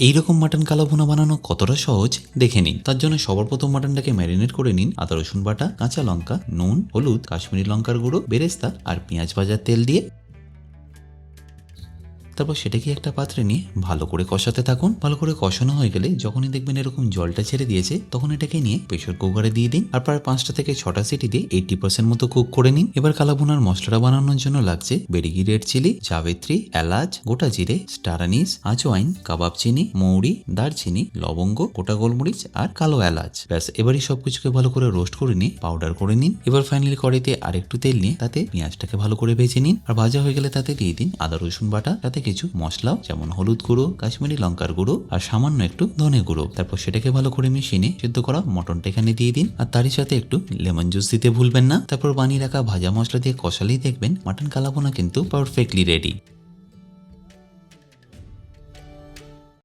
এইরকম মাটন কালো ভুনা বানানো কতটা সহজ? দেখে নিন। তার জন্য সবার প্রথম মাটনটাকে ম্যারিনেট করে নিন। আদা রসুন বাটা, কাঁচা লঙ্কা, নুন, হলুদ, কাশ্মীরি লঙ্কার গুঁড়ো, বেরেস্তা আর পেঁয়াজ ভাজার তেল দিয়ে। তারপর সেটাকে একটা পাত্রে নিয়ে ভালো করে কষাতে থাকুন। ভালো করে কষানো হয়ে গেলে যখনই দেখবেন এরকম জলটা ছেড়ে দিয়েছে, তখন এটাকে নিয়ে প্রেশার কুকারে দিয়ে দিন। আর প্রায় পাঁচটা থেকে ছটা সিটি দিয়ে এইটটি পার্সেন্ট মতো কুক করে নিন। এবার কালাভুনার মশলাটা বানানোর জন্য লাগছে বেরিগি রেড চিলি জাবেত্রী এলাচ, গোটা জিরে স্টার আনিস আজওয়াইন কাবাব চিনি, মৌরি, দারচিনি, লবঙ্গ, গোটা গোলমরিচ আর কালো এলাচ। ব্যাস, এবারই সবকিছুকে ভালো করে রোস্ট করে নিয়ে পাউডার করে নিন। এবার ফাইনালি কড়াইতে আর একটু তেল নিয়ে তাতে পেঁয়াজটাকে ভালো করে ভেজে নিন। আর ভাজা হয়ে গেলে তাতে দিয়ে দিন আদা রসুন বাটা। তাতে কিছু মশলা যেমন হলুদ গুঁড়ো, কাশ্মীরি লঙ্কার গুঁড়ো আর সামান্য একটু ধনে গুঁড়ো। তারপর সেটাকে ভালো করে মিশিয়ে নিয়ে সিদ্ধ করা মটনটা এখানে দিয়ে দিন। আর তারই সাথে একটু লেমন জুস দিতে ভুলবেন না। তারপর বানিয়ে রাখা ভাজা মশলা দিয়ে কষালেই দেখবেন মাটন কালাপোনা কিন্তু পারফেক্টলি রেডি